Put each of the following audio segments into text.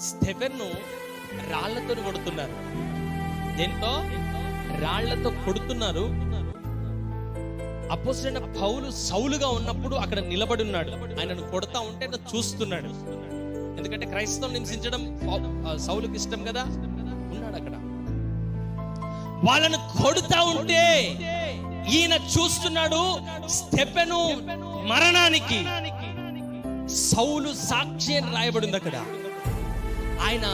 స్టెఫెన్ను రాళ్ళతో కొడుతున్నారు. దేంతో? రాళ్ళతో కొడుతున్నారు. అపోసిన పౌలు సౌలుగా ఉన్నప్పుడు అక్కడ నిలబడి ఉన్నాడు. ఆయనను కొడతా ఉంటే చూస్తున్నాడు. ఎందుకంటే క్రైస్తవం హింసించడం సౌలుకి ఇష్టం కదా? ఉన్నాడు అక్కడ. వాళ్ళను కొడుతా ఉంటే ఈయన చూస్తున్నాడు స్టెపెను మరణానికి. సౌలు సాక్షి అని రాయబడింది అక్కడ. ఆయన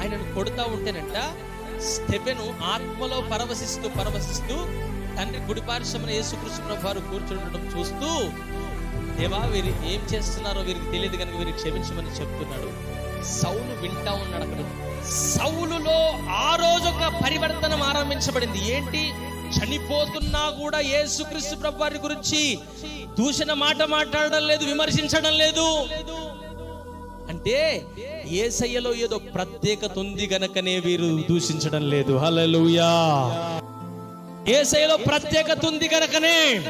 ఆయనను కొడుతూ ఉంటేనంట స్టెపెను ఆత్మలో పరవశిస్తూ పరవశిస్తూ తండ్రి గుడిపారిశ్రమన యేసుకృష్ణ వారు కూర్చుండడం చూస్తూ దేవా వీరు ఏం చేస్తున్నారో వీరికి తెలియదు కనుక వీరికి క్షమించమని చెప్తున్నాడు. సౌలు వింటా ఉన్నాడు అక్కడ. సౌలులో ఆ రోజు ఒక పరివర్తనం ఆరంభించబడింది. ఏంటి? చనిపోతున్నా కూడా యేసుక్రీస్తు ప్రభు వారి గురించి దూషణ మాట మాట్లాడడం లేదు విమర్శించడం లేదు. అంటే ఏసయ్యలో ఏదో ప్రత్యేకత ఉంది గనకనే వీరు దూషించడం లేదు. హలలుయా ఏసయ్యలో ప్రత్యేకత ఉంది గనకనే.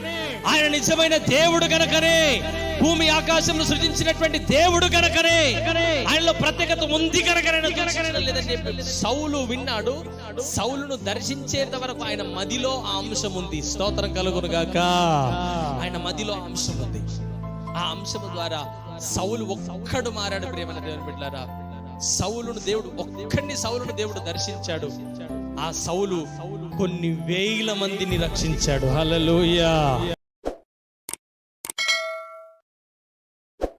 ఆయన నిజమైన దేవుడు గనకనే. భూమి ఆకాశం సృజించినటువంటి దేవుడు గనకనే. ఆయనలో ప్రత్యేకత ఉంది లేదని చెప్పి సౌలు విన్నాడు. సౌలును దర్శించేంత వరకు ఆయన మదిలో ఆ అంశం ఉంది. స్తోత్రం కలుగును గాక. ఆయన మదిలో అంశం ఉంది. ఆ అంశము ద్వారా సౌలు ఒక్కడు మారాడు ప్రేమల దేవుని బిడ్డారా సౌలును దేవుడు ఒక్కడిని సౌలును దేవుడు దర్శించాడు. ఆ సౌలు కొన్ని వేల మందిని రక్షించాడు. హలలోయ